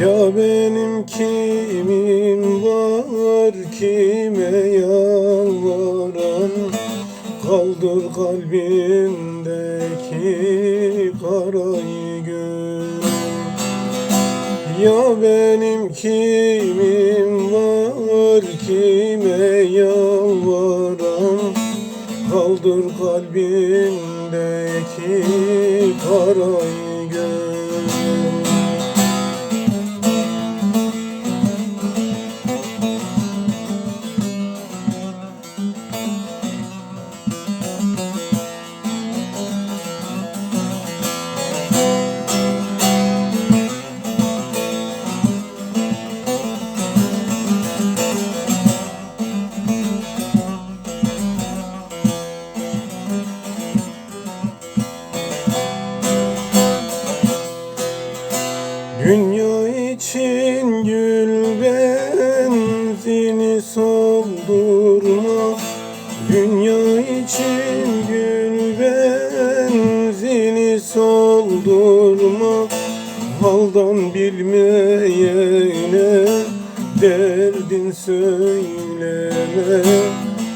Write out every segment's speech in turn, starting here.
ya benim kimim var kime yalvaran Kaldır kalbimdeki karayı gör. Ya benim kimim var kime yalvaran Kaldır kalbimdeki karayı gör için gül benzini soldurma. Dünya için gül benzini soldurma. Haldan bilmeyene derdin söyleme.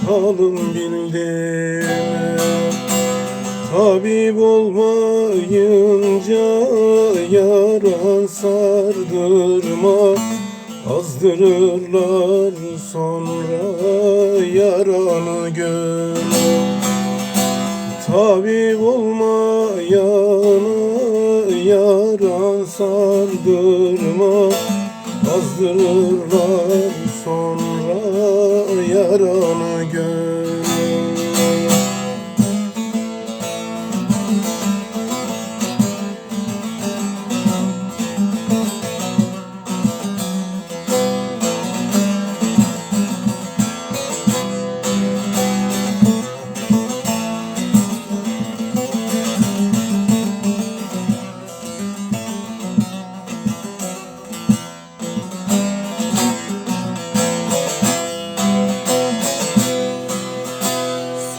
Halın bildirme Tabip olmayınca yara sardırma. Azdırırlar sonra yaranı gör Tabip olmayanı yara sardırma. Azdırırlar sonra yaranı gör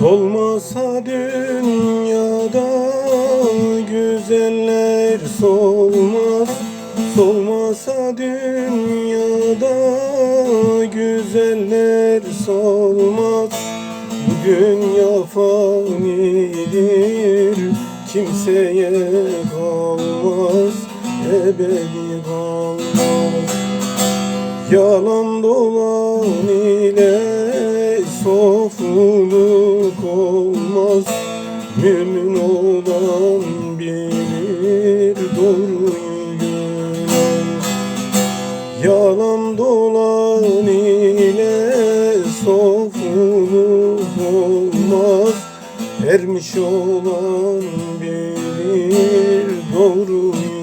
Solmasa dünyada güzeller solmaz. Solmasa dünyada güzeller solmaz. Bu dünya fanidir kimseye kalmaz Ebedi kalmaz. Yalan dolan ile sofuluk Ermiş olan bilir doğruyu